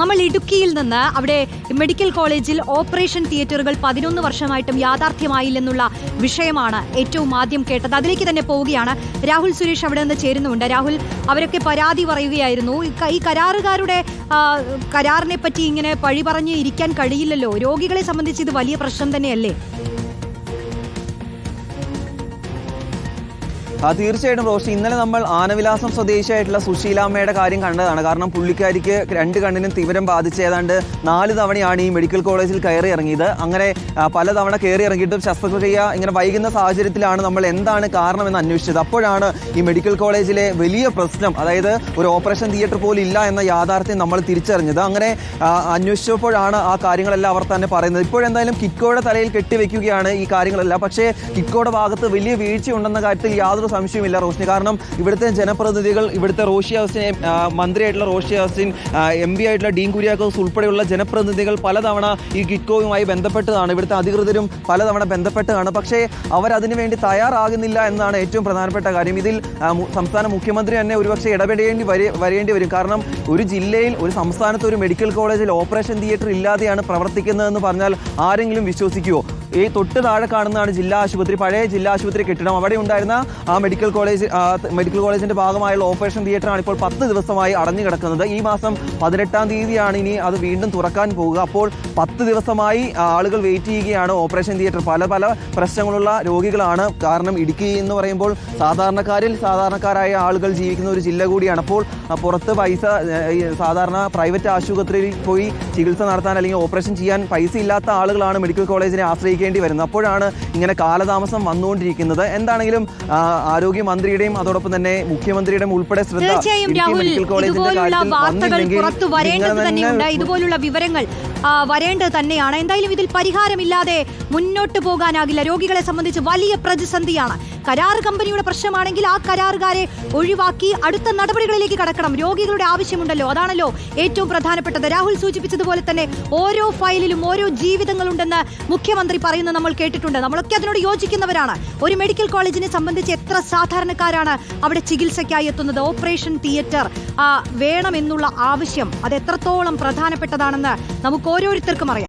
നമ്മൾ ഇടുക്കിയിൽ നിന്ന് അവിടെ മെഡിക്കൽ കോളേജിൽ ഓപ്പറേഷൻ തിയേറ്ററുകൾ പതിനൊന്ന് വർഷമായിട്ടും യാഥാർത്ഥ്യമായില്ലെന്നുള്ള വിഷയമാണ് ഏറ്റവും ആദ്യം കേട്ടത്. അതിലേക്ക് തന്നെ പോവുകയാണ്. രാഹുൽ സുരേഷ് അവിടെ നിന്ന് ചേരുന്നുണ്ട്. രാഹുൽ അവരൊക്കെ പരാതി പറയുകയായിരുന്നു. ഈ കരാറുകാരുടെ കരാറിനെ പറ്റി ഇങ്ങനെ പഴി പറഞ്ഞ് ഇരിക്കാൻ കഴിയില്ലല്ലോ. രോഗികളെ സംബന്ധിച്ച് ഇത് വലിയ പ്രശ്നം തന്നെയല്ലേ? തീർച്ചയായിട്ടും റോഷി. ഇന്നലെ നമ്മൾ ആനവിലാസം സ്വദേശിയായിട്ടുള്ള സുശീലാമ്മയുടെ കാര്യം കണ്ടതാണ്. കാരണം പുള്ളിക്കാരിക്ക് രണ്ട് കണ്ണിനും തീവ്രം ബാധിച്ച് ഏതാണ്ട് നാല് തവണയാണ് ഈ മെഡിക്കൽ കോളേജിൽ കയറി ഇറങ്ങിയത്. അങ്ങനെ പല പലതവണ കയറി ഇറങ്ങിയിട്ടും ശസ്ത്രക്രിയ ഇങ്ങനെ വൈകുന്ന സാഹചര്യത്തിലാണ് നമ്മൾ എന്താണ് കാരണമെന്ന് അന്വേഷിച്ചത്. അപ്പോഴാണ് ഈ മെഡിക്കൽ കോളേജിലെ വലിയ പ്രശ്നം അതായത് ഒരു ഓപ്പറേഷൻ തിയേറ്റർ പോലും ഇല്ല എന്ന യാഥാർത്ഥ്യം നമ്മൾ തിരിച്ചറിഞ്ഞത്. അങ്ങനെ അന്വേഷിച്ചപ്പോഴാണ് ആ കാര്യങ്ങളെല്ലാം അവർ തന്നെ പറയുന്നത്. ഇപ്പോഴെന്തായാലും കിറ്റ്കോയുടെ തലയിൽ കെട്ടിവെക്കുകയാണ് ഈ കാര്യങ്ങളെല്ലാം. പക്ഷേ കിറ്റ്കോയുടെ ഭാഗത്ത് വലിയ വീഴ്ച ഉണ്ടെന്ന കാര്യത്തിൽ യാതൊരു സംശയവുമില്ല റോഷിനി. കാരണം ഇവിടുത്തെ ജനപ്രതിനിധികൾ ഇവിടുത്തെ റോഷി ഹൗസിനെ മന്ത്രിയായിട്ടുള്ള റോഷി ഹൗസിൻ എം പി ആയിട്ടുള്ള ഡീൻ കുര്യാക്കോസ് ഉൾപ്പെടെയുള്ള ജനപ്രതിനിധികൾ പലതവണ ഈ കിറ്റ്കോയുമായി ബന്ധപ്പെട്ടതാണ്. ഇവിടുത്തെ അധികൃതരും പലതവണ ബന്ധപ്പെട്ടതാണ്. പക്ഷേ അവരതിനു വേണ്ടി തയ്യാറാകുന്നില്ല എന്നാണ് ഏറ്റവും പ്രധാനപ്പെട്ട കാര്യം. ഇതിൽ സംസ്ഥാന മുഖ്യമന്ത്രി തന്നെ ഒരുപക്ഷെ ഇടപെടേണ്ടി വരെ- വരേണ്ടി വരും. കാരണം ഒരു ജില്ലയിൽ ഒരു സംസ്ഥാനത്ത് ഒരു മെഡിക്കൽ കോളേജിൽ ഓപ്പറേഷൻ തിയേറ്റർ ഇല്ലാതെയാണ് പ്രവർത്തിക്കുന്നതെന്ന് പറഞ്ഞാൽ ആരെങ്കിലും വിശ്വസിക്കുമോ ഈ തൊട്ട് താഴെ കാണുന്നതാണ് ജില്ലാ ആശുപത്രി. പഴയ ജില്ലാ ആശുപത്രി കെട്ടിടം. അവിടെ ഉണ്ടായിരുന്ന ആ മെഡിക്കൽ കോളേജ് മെഡിക്കൽ കോളേജിന്റെ ഭാഗമായുള്ള ഓപ്പറേഷൻ തിയേറ്ററാണ് ഇപ്പോൾ പത്ത് ദിവസമായി അടഞ്ഞു കിടക്കുന്നത്. ഈ മാസം പതിനെട്ടാം തീയതിയാണ് ഇനി അത് വീണ്ടും തുറക്കാൻ പോവുക. അപ്പോൾ പത്ത് ദിവസമായി ആളുകൾ വെയിറ്റ് ചെയ്യുകയാണ് ഓപ്പറേഷൻ തിയേറ്റർ പല പല പ്രശ്നങ്ങളുള്ള രോഗികളാണ് കാരണം ഇടുക്കി എന്ന് പറയുമ്പോൾ സാധാരണക്കാരിൽ സാധാരണക്കാരായ ആളുകൾ ജീവിക്കുന്ന ഒരു ജില്ല കൂടിയാണ്. അപ്പോൾ പുറത്ത് പൈസ സാധാരണ പ്രൈവറ്റ് ആശുപത്രിയിൽ പോയി ചികിത്സ നടത്താൻ അല്ലെങ്കിൽ ഓപ്പറേഷൻ ചെയ്യാൻ പൈസ ഇല്ലാത്ത ആളുകളാണ് മെഡിക്കൽ കോളേജിനെ ആശ്രയിക്കേണ്ടി വരുന്നത് അപ്പോഴാണ് ഇങ്ങനെ കാലതാമസം വന്നുകൊണ്ടിരിക്കുന്നത്. എന്താണെങ്കിലും ആരോഗ്യമന്ത്രിയുടെയും അതോടൊപ്പം തന്നെ മുഖ്യമന്ത്രിയുടെയും ഉൾപ്പെടെ ശ്രദ്ധ മെഡിക്കൽ കോളേജിന്റെ കാര്യത്തിൽ വാർത്തകൾ വന്നില്ലെങ്കിൽ ഇതുപോലുള്ള വിവരങ്ങൾ വരേണ്ടത് തന്നെയാണ്. എന്തായാലും ഇതിൽ പരിഹാരമില്ലാതെ മുന്നോട്ട് പോകാനാകില്ല. രോഗികളെ സംബന്ധിച്ച് വലിയ പ്രതിസന്ധിയാണ്. കരാർ കമ്പനിയുടെ പ്രശ്നമാണെങ്കിൽ ആ കരാറുകാരെ ഒഴിവാക്കി അടുത്ത നടപടികളിലേക്ക് കടക്കണം. രോഗികളുടെ ആവശ്യമുണ്ടല്ലോ. അതാണല്ലോ ഏറ്റവും പ്രധാനപ്പെട്ടത്. രാഹുൽ സൂചിപ്പിച്ചതുപോലെ തന്നെ ഓരോ ഫയലിലും ഓരോ ജീവിതങ്ങളുണ്ടെന്ന് മുഖ്യമന്ത്രി പറയുന്നത് നമ്മൾ കേട്ടിട്ടുണ്ട്. നമ്മളൊക്കെ അതിനോട് യോജിക്കുന്നവരാണ്. ഒരു മെഡിക്കൽ കോളേജിനെ സംബന്ധിച്ച് എത്ര സാധാരണക്കാരാണ് അവിടെ ചികിത്സയ്ക്കായി എത്തുന്നത്? ഓപ്പറേഷൻ തിയേറ്റർ വേണമെന്നുള്ള ആവശ്യം അത് എത്രത്തോളം പ്രധാനപ്പെട്ടതാണെന്ന് നമുക്ക് ഓരോരുത്തർക്കും അറിയാം.